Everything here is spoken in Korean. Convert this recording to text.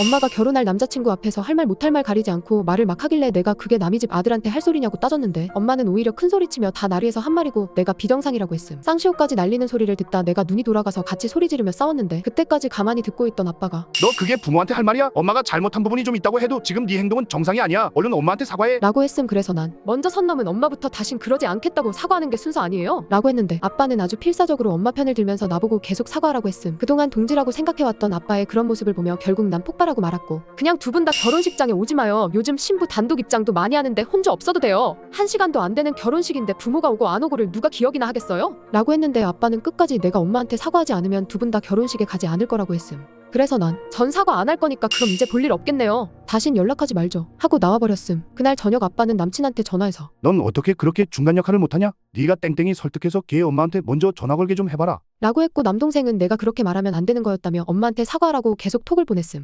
엄마가 결혼할 남자친구 앞에서 할 말 못할 말 가리지 않고 말을 막 하길래 내가 그게 남의 집 아들한테 할 소리냐고 따졌는데 엄마는 오히려 큰 소리치며 다 나리에서 한 말이고 내가 비정상이라고 했음. 쌍시오까지 날리는 소리를 듣다 내가 눈이 돌아가서 같이 소리 지르며 싸웠는데 그때까지 가만히 듣고 있던 아빠가 너 그게 부모한테 할 말이야? 엄마가 잘못한 부분이 좀 있다고 해도 지금 네 행동은 정상이 아니야. 얼른 엄마한테 사과해. 라고 했음 그래서 난 먼저 선 넘은 엄마부터 다신 그러지 않겠다고 사과하는 게 순서 아니에요? 라고 했는데 아빠는 아주 필사적으로 엄마 편을 들면서 나보고 계속 사과하라고 했음 그동안 동지라고 생각해왔던 아빠의 그런 모습을 보며 결국 난 폭발 하고 말았고 그냥 두 분 다 결혼식장에 오지 마요 요즘 신부 단독 입장도 많이 하는데 혼자 없어도 돼요 한 시간도 안 되는 결혼식인데 부모가 오고 안 오고를 누가 기억이나 하겠어요? 라고 했는데 아빠는 끝까지 내가 엄마한테 사과하지 않으면 두 분 다 결혼식에 가지 않을 거라고 했음 그래서 난 전 사과 안 할 거니까 그럼 이제 볼 일 없겠네요. 다신 연락하지 말죠. 하고 나와버렸음. 그날 저녁 아빠는 남친한테 전화해서 넌 어떻게 그렇게 중간 역할을 못하냐? 네가 땡땡이 설득해서 걔 엄마한테 먼저 전화 걸게 좀 해봐라. 라고 했고 남동생은 내가 그렇게 말하면 안 되는 거였다며 엄마한테 사과하라고 계속 톡을 보냈음.